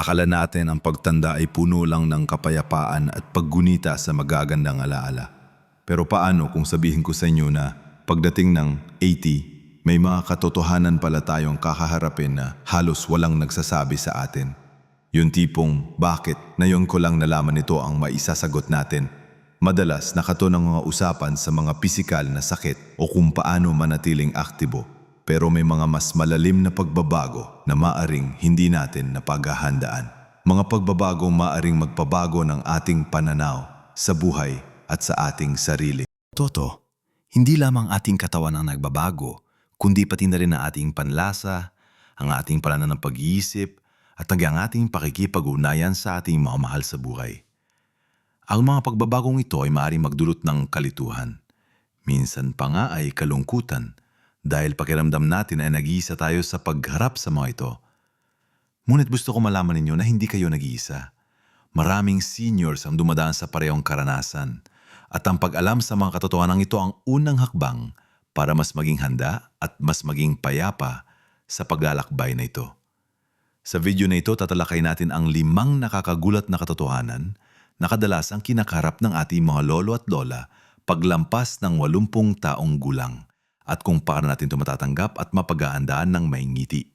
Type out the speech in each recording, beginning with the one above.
Akala natin ang pagtanda ay puno lang ng kapayapaan at paggunita sa magagandang alaala. Pero paano kung sabihin ko sa inyo na pagdating ng 80, may mga katotohanan pala tayong kakaharapin na halos walang nagsasabi sa atin. Yung tipong, bakit? Ngayon ko lang nalaman ito ang maisasagot natin. Madalas nakato ng mga usapan sa mga pisikal na sakit o kung paano manatiling aktibo. Pero may mga mas malalim na pagbabago na maaring hindi natin napaghahandaan. Mga pagbabagong maaring magpabago ng ating pananaw sa buhay at sa ating sarili. Toto, hindi lamang ating katawan ang nagbabago, kundi pati na rin ang ating panlasa, ang ating palanan ng pag-iisip, at ang ating pakikipag-ugnayan sa ating mga mahal sa buhay. Ang mga pagbabagong ito ay maaaring magdulot ng kalituhan. Minsan pa nga ay kalungkutan dahil pakiramdam natin ay nag-iisa tayo sa pagharap sa mga ito. Ngunit gusto ko malaman ninyo na hindi kayo nag-iisa. Maraming seniors ang dumadaan sa parehong karanasan at ang pag-alam sa mga katotohanan ito ang unang hakbang para mas maging handa at mas maging payapa sa paglalakbay na ito. Sa video na ito, tatalakay natin ang limang nakakagulat na katotohanan na kadalasang kinakarap ng ating mga lolo at lola paglampas ng 80 taong gulang at kung paano natin ito matatanggap at mapag-aandaan ng may ngiti.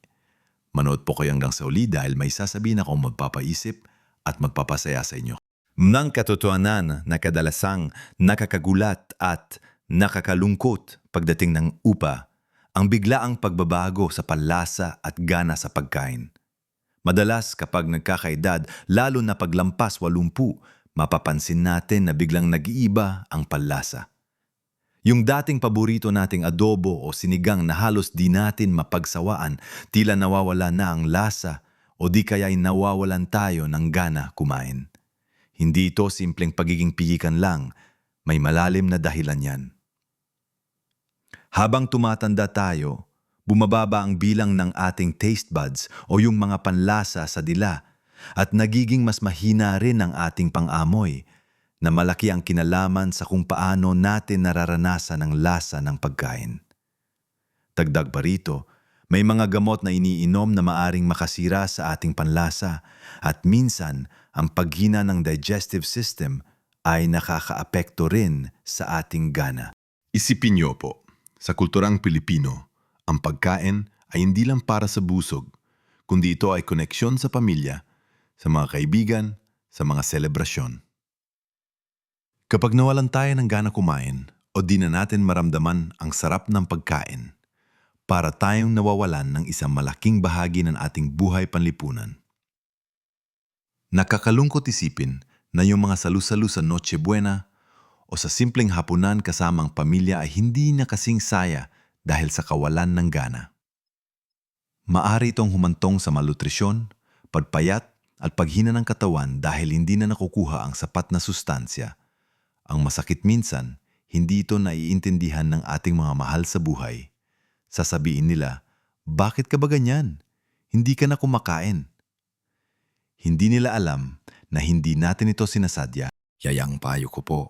Manood po kayo hanggang sa uli dahil may sasabihin akong magpapaisip at magpapasaya sa inyo. Nang katotohanan na kadalasang nakakagulat at nakakalungkot pagdating ng upa, ang biglaang pagbabago sa panlasa at gana sa pagkain. Madalas kapag nagkakaedad, lalo na paglampas 80, mapapansin natin na biglang nag-iiba ang panlasa. Yung dating paborito nating adobo o sinigang na halos di natin mapagsawaan, tila nawawala na ang lasa o di kaya'y nawawalan tayo ng gana kumain. Hindi ito simpleng pagiging pigikan lang, may malalim na dahilan yan. Habang tumatanda tayo, bumababa ang bilang ng ating taste buds o yung mga panlasa sa dila at nagiging mas mahina rin ang ating pang-amoy na malaki ang kinalaman sa kung paano natin nararanasan ang lasa ng pagkain. Dagdag pa rito, may mga gamot na iniinom na maaring makasira sa ating panlasa at minsan ang paghina ng digestive system ay nakakaapekto rin sa ating gana. Isipin niyo po, sa kulturang Pilipino, ang pagkain ay hindi lang para sa busog, kundi ito ay koneksyon sa pamilya, sa mga kaibigan, sa mga selebrasyon. Kapag nawalan tayo ng gana kumain o di na natin maramdaman ang sarap ng pagkain, para tayong nawawalan ng isang malaking bahagi ng ating buhay panlipunan. Nakakalungkot isipin na yung mga salu-salu sa Noche Buena o sa simpleng hapunan kasamang pamilya ay hindi na kasing saya dahil sa kawalan ng gana. Maari itong humantong sa malnutrisyon, pagpayat at paghina ng katawan dahil hindi na nakukuha ang sapat na sustansya ang masakit minsan, hindi ito naiintindihan ng ating mga mahal sa buhay. Sasabihin nila, bakit ka ba ganyan? Hindi ka na kumakain. Hindi nila alam na hindi natin ito sinasadya. Yayang payo ko po.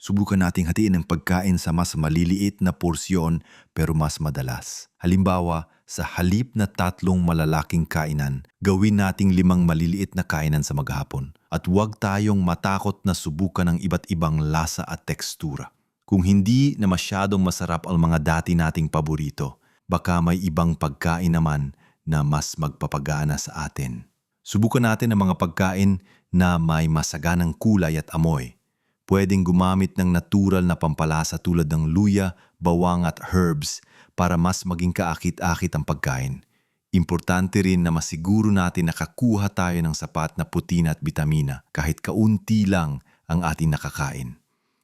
Subukan nating hatiin ang pagkain sa mas maliliit na porsyon pero mas madalas. Halimbawa, sa halip na tatlong malalaking kainan, gawin nating limang maliliit na kainan sa maghapon. At huwag tayong matakot na subukan ng iba't ibang lasa at tekstura. Kung hindi na masyadong masarap ang mga dati nating paborito, baka may ibang pagkain naman na mas magpapagana sa atin. Subukan natin ang mga pagkain na may masaganang kulay at amoy. Pwedeng gumamit ng natural na pampalasa tulad ng luya, bawang at herbs para mas maging kaakit-akit ang pagkain. Importante rin na masiguro natin nakakuha tayo ng sapat na putina at bitamina kahit kaunti lang ang ating nakakain.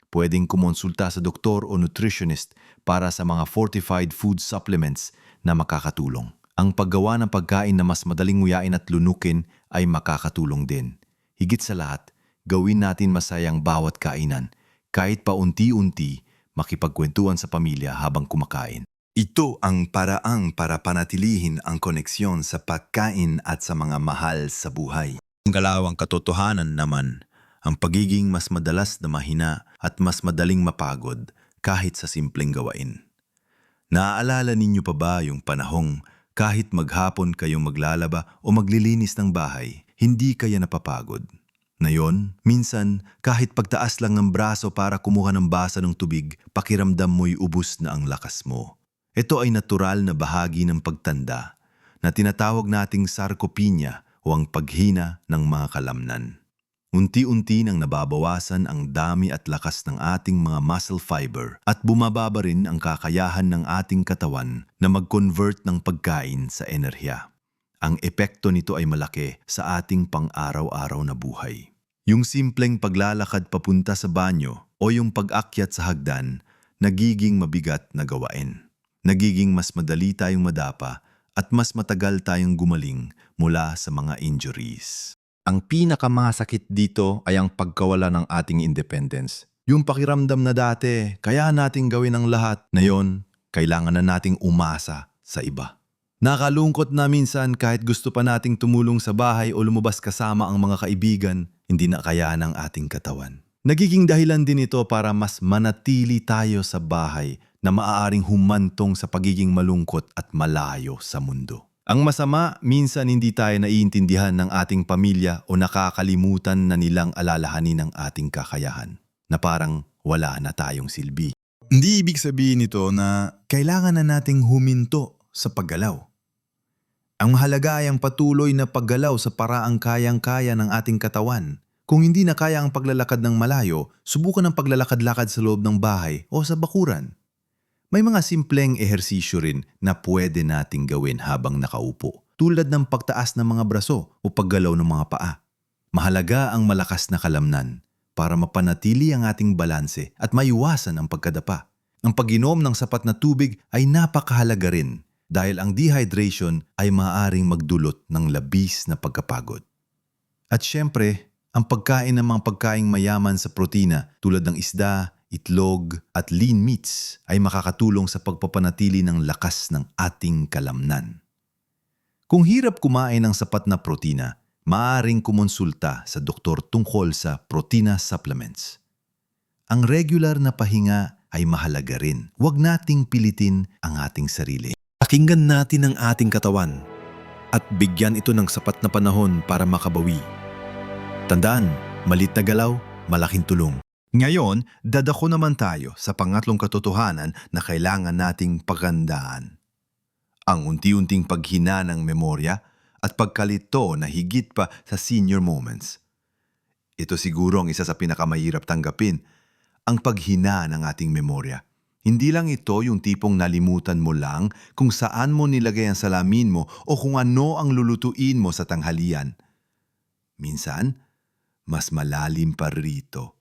Pwedeng kumonsulta sa doktor o nutritionist para sa mga fortified food supplements na makakatulong. Ang paggawa ng pagkain na mas madaling nguyain at lunukin ay makakatulong din. Higit sa lahat, gawin natin masayang bawat kainan kahit paunti-unti makipagkwentuhan sa pamilya habang kumakain. Ito ang paraang para panatilihin ang koneksyon sa pagkain at sa mga mahal sa buhay. Ang kalawang katotohanan naman, ang pagiging mas madalas na mahina at mas madaling mapagod kahit sa simpleng gawain. Naaalala ninyo pa ba yung panahong kahit maghapon kayong maglalaba o maglilinis ng bahay, hindi kaya napapagod. Ngayon, minsan, kahit pagtaas lang ng braso para kumuha ng basa ng tubig, pakiramdam mo'y ubus na ang lakas mo. Ito ay natural na bahagi ng pagtanda na tinatawag nating sarcopenia o ang paghina ng mga kalamnan. Unti-unti nang nababawasan ang dami at lakas ng ating mga muscle fiber at bumababa rin ang kakayahan ng ating katawan na mag-convert ng pagkain sa enerhiya. Ang epekto nito ay malaki sa ating pang-araw-araw na buhay. Yung simpleng paglalakad papunta sa banyo o yung pag-akyat sa hagdan, nagiging mabigat na gawain. Nagiging mas madali tayong madapa at mas matagal tayong gumaling mula sa mga injuries. Ang pinakamasakit dito ay ang pagkawala ng ating independence. Yung pakiramdam na dati, kaya nating gawin ang lahat. Ngayon, kailangan na nating umasa sa iba. Nakalungkot na minsan kahit gusto pa nating tumulong sa bahay o lumabas kasama ang mga kaibigan, hindi na kaya ng ating katawan. Nagiging dahilan din ito para mas manatili tayo sa bahay na maaaring humantong sa pagiging malungkot at malayo sa mundo. Ang masama, minsan hindi tayo naiintindihan ng ating pamilya o nakakalimutan na nilang alalahanin ang ating kakayahan, na parang wala na tayong silbi. Hindi ibig sabihin nito na kailangan na nating huminto sa paggalaw. Ang mahalaga ay ang patuloy na paggalaw sa paraang kayang-kaya ng ating katawan. Kung hindi na kaya ang paglalakad ng malayo, subukan ang paglalakad-lakad sa loob ng bahay o sa bakuran. May mga simpleng ehersisyo rin na pwede nating gawin habang nakaupo, tulad ng pagtaas ng mga braso o paggalaw ng mga paa. Mahalaga ang malakas na kalamnan para mapanatili ang ating balanse at maiwasan ang pagkadapa. Ang pag-inom ng sapat na tubig ay napakahalaga rin dahil ang dehydration ay maaaring magdulot ng labis na pagkapagod. At syempre, ang pagkain ng mga pagkaing mayaman sa protina tulad ng isda, itlog at lean meats ay makakatulong sa pagpapanatili ng lakas ng ating kalamnan. Kung hirap kumain ng sapat na protina, maaaring kumonsulta sa doktor tungkol sa protina supplements. Ang regular na pahinga ay mahalaga rin. Huwag nating pilitin ang ating sarili. Pakinggan natin ang ating katawan at bigyan ito ng sapat na panahon para makabawi. Tandaan, malit na galaw, malaking tulong. Ngayon, dadako naman tayo sa pangatlong katotohanan na kailangan nating pagandaan. Ang unti-unting paghina ng memorya at pagkalito na higit pa sa senior moments. Ito siguro ang isa sa pinakamahirap tanggapin, ang paghina ng ating memorya. Hindi lang ito yung tipong nalimutan mo lang kung saan mo nilagay ang salamin mo o kung ano ang lulutuin mo sa tanghalian. Minsan, mas malalim pa rito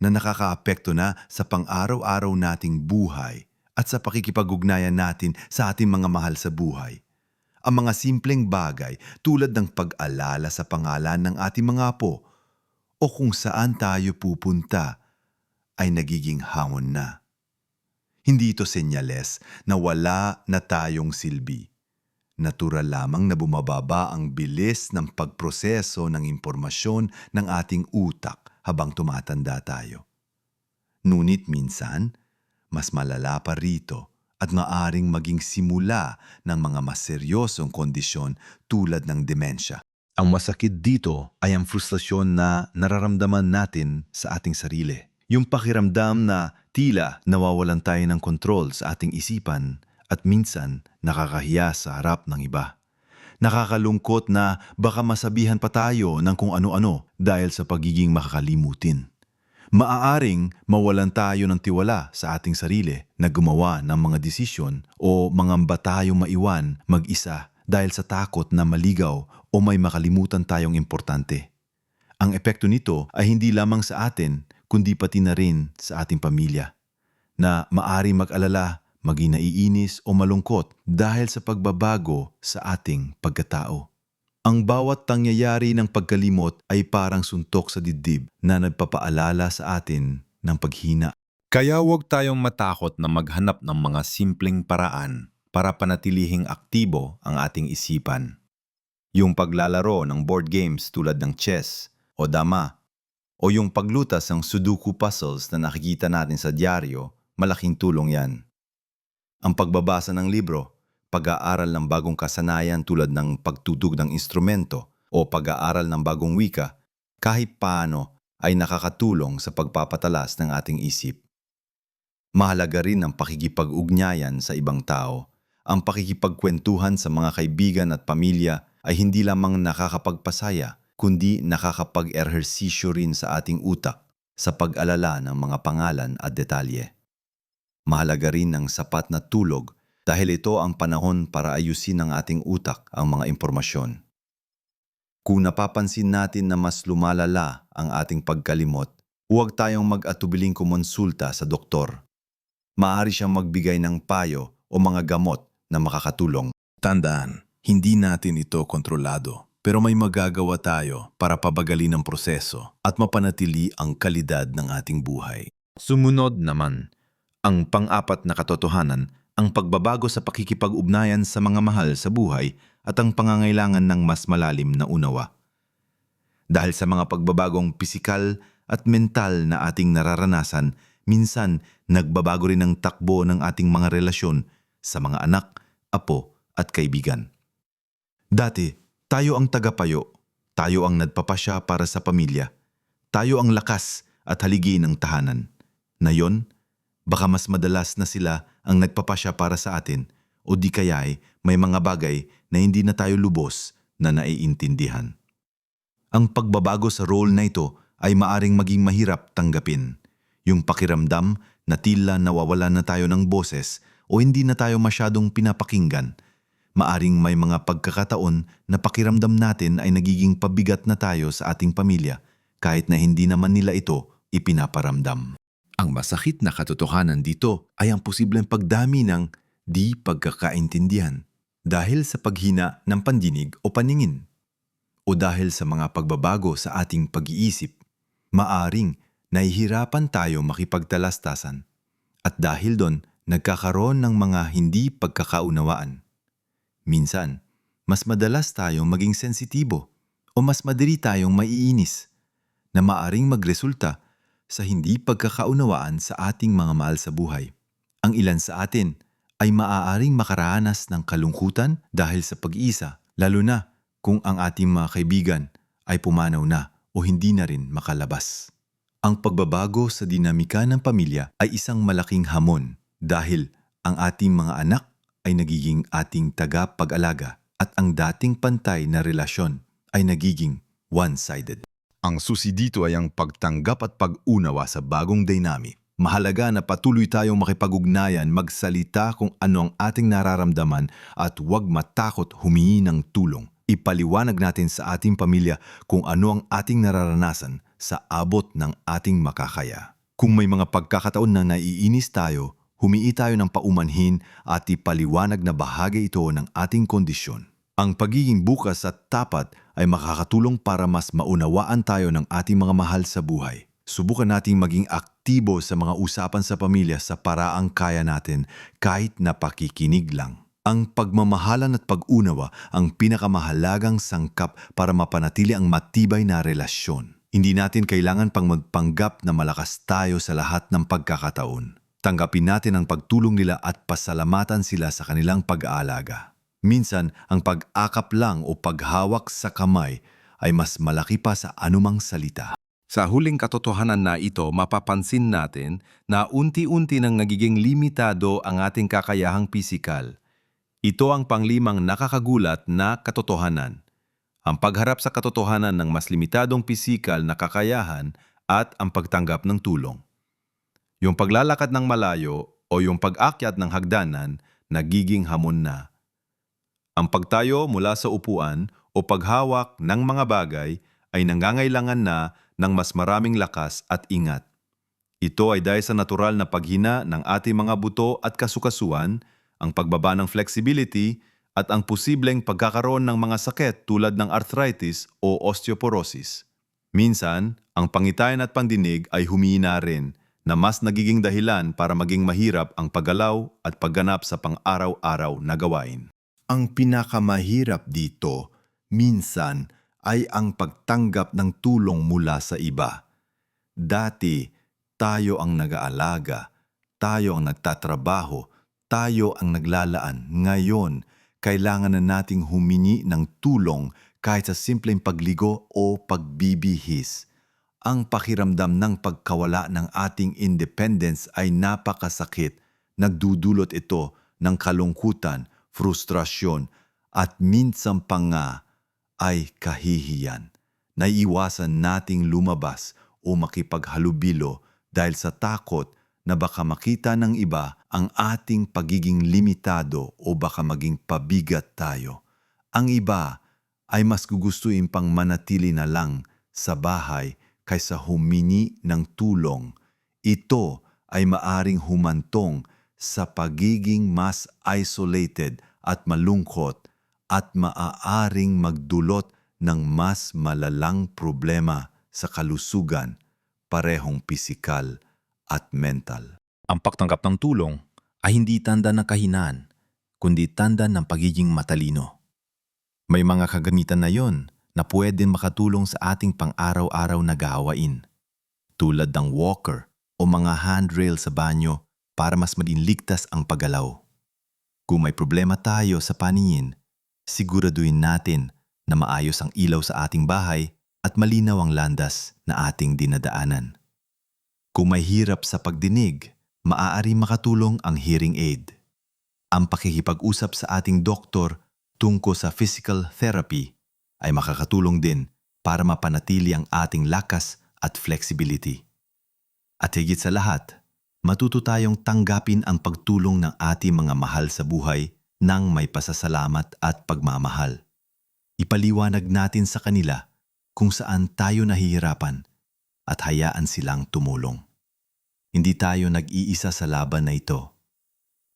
na nakakaapekto na sa pang-araw-araw nating buhay at sa pakikipag-ugnayan natin sa ating mga mahal sa buhay. Ang mga simpleng bagay tulad ng pag-alala sa pangalan ng ating mga apo o kung saan tayo pupunta ay nagiging hamon na. Hindi ito senyales na wala na tayong silbi. Natural lamang na bumababa ang bilis ng pagproseso ng impormasyon ng ating utak habang tumatanda tayo. Ngunit minsan, mas malala pa rito at maaring maging simula ng mga mas seryosong kondisyon tulad ng demensya. Ang masakit dito ay ang frustrasyon na nararamdaman natin sa ating sarili. Yung pakiramdam na tila nawawalan tayo ng kontrol sa ating isipan at minsan nakakahiya sa harap ng iba. Nakakalungkot na baka masabihan pa tayo ng kung ano-ano dahil sa pagiging makakalimutin. Maaaring mawalan tayo ng tiwala sa ating sarili na gumawa ng mga desisyon o mangamba tayong maiwan mag-isa dahil sa takot na maligaw o may makalimutan tayong importante. Ang epekto nito ay hindi lamang sa atin kundi pati na rin sa ating pamilya na maari mag-alala, maging naiinis o malungkot dahil sa pagbabago sa ating pagkatao. Ang bawat tangyayari ng pagkalimot ay parang suntok sa dibdib na nagpapaalala sa atin ng paghina. Kaya huwag tayong matakot na maghanap ng mga simpleng paraan para panatilihing aktibo ang ating isipan. Yung paglalaro ng board games tulad ng chess o dama o yung paglutas ng sudoku puzzles na nakikita natin sa dyaryo, malaking tulong yan. Ang pagbabasa ng libro, pag-aaral ng bagong kasanayan tulad ng pagtutug ng instrumento o pag-aaral ng bagong wika, kahit paano ay nakakatulong sa pagpapatalas ng ating isip. Mahalaga rin ang pakikipag-ugnayan sa ibang tao. Ang pakikipagkwentuhan sa mga kaibigan at pamilya ay hindi lamang nakakapagpasaya, kundi nakakapag-ehersisyo rin sa ating utak sa pag-alala ng mga pangalan at detalye. Mahalaga rin ang sapat na tulog dahil ito ang panahon para ayusin ng ating utak ang mga impormasyon. Kung napapansin natin na mas lumalala ang ating pagkalimot, huwag tayong mag-atubiling kumonsulta sa doktor. Maaari siyang magbigay ng payo o mga gamot na makakatulong. Tandaan, hindi natin ito kontrolado, pero may magagawa tayo para pabagalin ang proseso at mapanatili ang kalidad ng ating buhay. Sumunod naman, ang pang-apat na katotohanan, ang pagbabago sa pakikipag-ugnayan sa mga mahal sa buhay at ang pangangailangan ng mas malalim na unawa. Dahil sa mga pagbabagong pisikal at mental na ating nararanasan, minsan nagbabago rin ang takbo ng ating mga relasyon sa mga anak, apo at kaibigan. Dati, tayo ang tagapayo, tayo ang nagpapasya para sa pamilya, tayo ang lakas at haligi ng tahanan. Nayon, baka mas madalas na sila ang nagpapasya para sa atin o di kaya ay may mga bagay na hindi na tayo lubos na naiintindihan. Ang pagbabago sa role na ito ay maaring maging mahirap tanggapin. Yung pakiramdam na tila nawawalan na tayo ng boses o hindi na tayo masyadong pinapakinggan. Maaring may mga pagkakataon na pakiramdam natin ay nagiging pabigat na tayo sa ating pamilya kahit na hindi naman nila ito ipinaparamdam. Ang masakit na katotohanan dito ay ang posibleng pagdami ng di pagkakaintindihan dahil sa paghina ng pandinig o paningin o dahil sa mga pagbabago sa ating pag-iisip. Maaring nahihirapan tayo makipagtalastasan at dahil doon nagkakaroon ng mga hindi pagkakaunawaan. Minsan, mas madalas tayong maging sensitibo o mas madali tayong maiinis na maaring magresulta sa hindi pagkakaunawaan sa ating mga mahal sa buhay. Ang ilan sa atin ay maaaring makaranas ng kalungkutan dahil sa pag-iisa, lalo na kung ang ating mga kaibigan ay pumanaw na o hindi na rin makalabas. Ang pagbabago sa dinamika ng pamilya ay isang malaking hamon dahil ang ating mga anak ay nagiging ating tagapag-alaga at ang dating pantay na relasyon ay nagiging one-sided. Ang susi dito ay ang pagtanggap at pag-unawa sa bagong dynamic. Mahalaga na patuloy tayong makipag-ugnayan, magsalita kung ano ang ating nararamdaman at huwag matakot humingi ng tulong. Ipaliwanag natin sa ating pamilya kung ano ang ating nararanasan sa abot ng ating makakaya. Kung may mga pagkakataon na naiinis tayo, humii tayo ng paumanhin at ipaliwanag na bahagi ito ng ating kondisyon. Ang pagiging bukas at tapat ay makakatulong para mas maunawaan tayo ng ating mga mahal sa buhay. Subukan nating maging aktibo sa mga usapan sa pamilya sa paraang kaya natin kahit napakikinig lang. Ang pagmamahalan at pag-unawa ang pinakamahalagang sangkap para mapanatili ang matibay na relasyon. Hindi natin kailangan pang magpanggap na malakas tayo sa lahat ng pagkakataon. Tanggapin natin ang pagtulong nila at pasalamatan sila sa kanilang pag-aalaga. Minsan, ang pag-akap lang o paghawak sa kamay ay mas malaki pa sa anumang salita. Sa huling katotohanan na ito, mapapansin natin na unti-unti nang nagiging limitado ang ating kakayahang pisikal. Ito ang panglimang nakakagulat na katotohanan. Ang pagharap sa katotohanan ng mas limitadong pisikal na kakayahan at ang pagtanggap ng tulong. Yung paglalakad ng malayo o yung pag-akyat ng hagdanan nagiging hamon na. Ang pagtayo mula sa upuan o paghawak ng mga bagay ay nangangailangan na ng mas maraming lakas at ingat. Ito ay dahil sa natural na paghina ng ating mga buto at kasukasuan, ang pagbaba ng flexibility at ang posibleng pagkakaroon ng mga sakit tulad ng arthritis o osteoporosis. Minsan, ang pangitayan at pandinig ay humihina rin na mas nagiging dahilan para maging mahirap ang paggalaw at pagganap sa pang-araw-araw na gawain. Ang pinakamahirap dito, minsan, ay ang pagtanggap ng tulong mula sa iba. Dati, tayo ang nag-aalaga, tayo ang nagtatrabaho, tayo ang naglalaan. Ngayon, kailangan na nating humingi ng tulong kahit sa simpleng pagligo o pagbibihis. Ang pakiramdam ng pagkawala ng ating independence ay napakasakit. Nagdudulot ito ng kalungkutan, frustrasyon, at minsan pa nga ay kahihiyan. Naiiwasan nating lumabas o makipaghalubilo dahil sa takot na baka makita ng iba ang ating pagiging limitado o baka maging pabigat tayo. Ang iba ay mas gugustuhin pang manatili na lang sa bahay kaysa humini ng tulong. Ito ay maaring humantong sa pagiging mas isolated at malungkot at maaaring magdulot ng mas malalang problema sa kalusugan, parehong pisikal at mental. Ang pagtanggap ng tulong ay hindi tanda ng kahinaan, kundi tanda ng pagiging matalino. May mga kagamitan na yon na pwedeng makatulong sa ating pang-araw-araw na gawain, tulad ng walker o mga handrail sa banyo para mas maging ligtas ang paggalaw. Kung may problema tayo sa paningin, siguraduhin natin na maayos ang ilaw sa ating bahay at malinaw ang landas na ating dinadaanan. Kung may hirap sa pagdinig, maaari makatulong ang hearing aid. Ang pakikipag-usap sa ating doktor tungkol sa physical therapy ay makakatulong din para mapanatili ang ating lakas at flexibility. At higit sa lahat, matuto tayong tanggapin ang pagtulong ng ating mga mahal sa buhay ng may pasasalamat at pagmamahal. Ipaliwanag natin sa kanila kung saan tayo nahihirapan at hayaan silang tumulong. Hindi tayo nag-iisa sa laban na ito.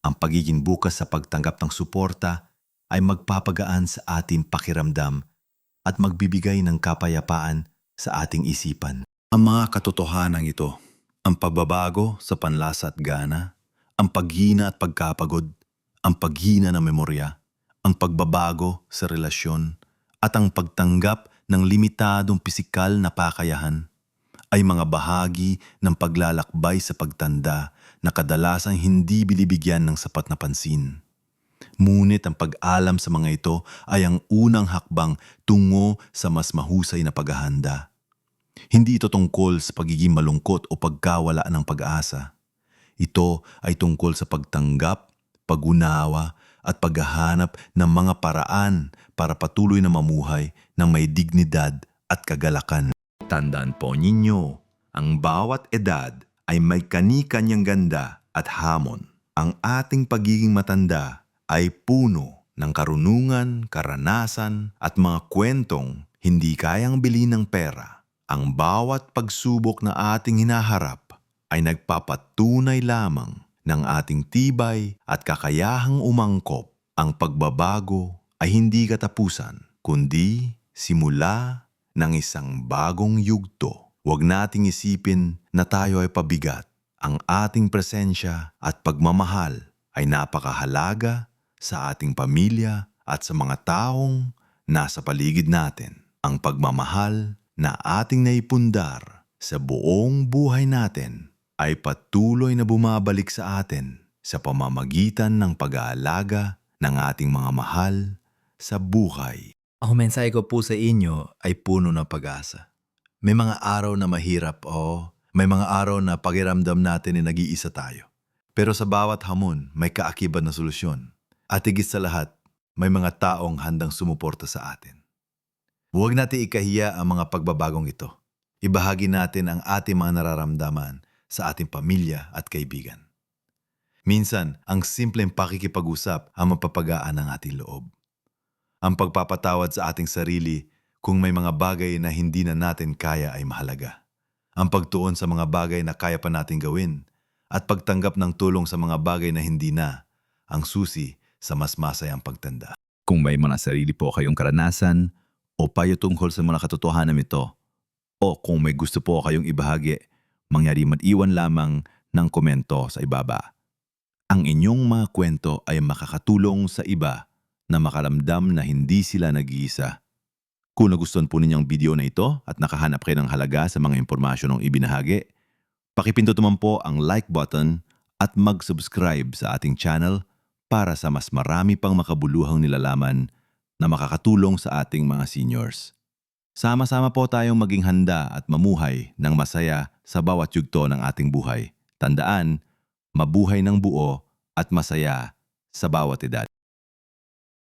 Ang pagiging bukas sa pagtanggap ng suporta ay magpapagaan sa ating pakiramdam at magbibigay ng kapayapaan sa ating isipan. Ang mga katotohanan ito, ang pagbabago sa panlasa at gana, ang paghina at pagkapagod, ang paghina ng memorya, ang pagbabago sa relasyon, at ang pagtanggap ng limitadong pisikal na pakayahan ay mga bahagi ng paglalakbay sa pagtanda na kadalasang hindi binibigyan ng sapat na pansin. Ngunit ang pag-alam sa mga ito ay ang unang hakbang tungo sa mas mahusay na paghahanda. Hindi ito tungkol sa pagiging malungkot o pagkawala ng pag-asa. Ito ay tungkol sa pagtanggap, pagunawa at paghahanap ng mga paraan para patuloy na mamuhay ng may dignidad at kagalakan. Tandaan po ninyo, ang bawat edad ay may kani-kanyang ganda at hamon. Ang ating pagiging matanda ay puno ng karunungan, karanasan at mga kwentong hindi kayang bilhin ng pera. Ang bawat pagsubok na ating hinaharap ay nagpapatunay lamang ng ating tibay at kakayahang umangkop. Ang pagbabago ay hindi katapusan, kundi simula ng isang bagong yugto. Huwag nating isipin na tayo ay pabigat. Ang ating presensya at pagmamahal ay napakahalaga sa ating pamilya at sa mga taong nasa paligid natin. Ang pagmamahal na ating naipundar sa buong buhay natin ay patuloy na bumabalik sa atin sa pamamagitan ng pag-aalaga ng ating mga mahal sa buhay. Ang mensahe ko po sa inyo ay puno ng pag-asa. May mga araw na mahirap o may mga araw na pakiramdam natin ay nag-iisa tayo. Pero sa bawat hamon, may kaakibat na solusyon. At higit sa lahat, may mga taong handang sumuporta sa atin. Huwag natin ikahiya ang mga pagbabagong ito. Ibahagi natin ang ating mga nararamdaman sa ating pamilya at kaibigan. Minsan, ang simpleng pakikipag-usap ang mapapagaan ng ating loob ang pagpapatawad sa ating sarili kung may mga bagay na hindi na natin kaya ay mahalaga. Ang pagtuon sa mga bagay na kaya pa natin gawin at pagtanggap ng tulong sa mga bagay na hindi na ang susi sa mas masayang pagtanda. Kung may mga sarili po kayong karanasan o payo tungkol sa mga katotohanan ito, o kung may gusto po kayong ibahagi, mangyari mag-iwan lamang ng komento sa ibaba. Ang inyong mga kwento ay makakatulong sa iba na makaramdam na hindi sila nag-iisa. Kung nagustuhan po ninyong video na ito at nakahanap kayo ng halaga sa mga impormasyon ng ibinahagi, pakipindot naman po ang like button at mag-subscribe sa ating channel para sa mas marami pang makabuluhang nilalaman na makakatulong sa ating mga seniors. Sama-sama po tayong maging handa at mamuhay ng masaya sa bawat yugto ng ating buhay. Tandaan, mabuhay ng buo at masaya sa bawat edad.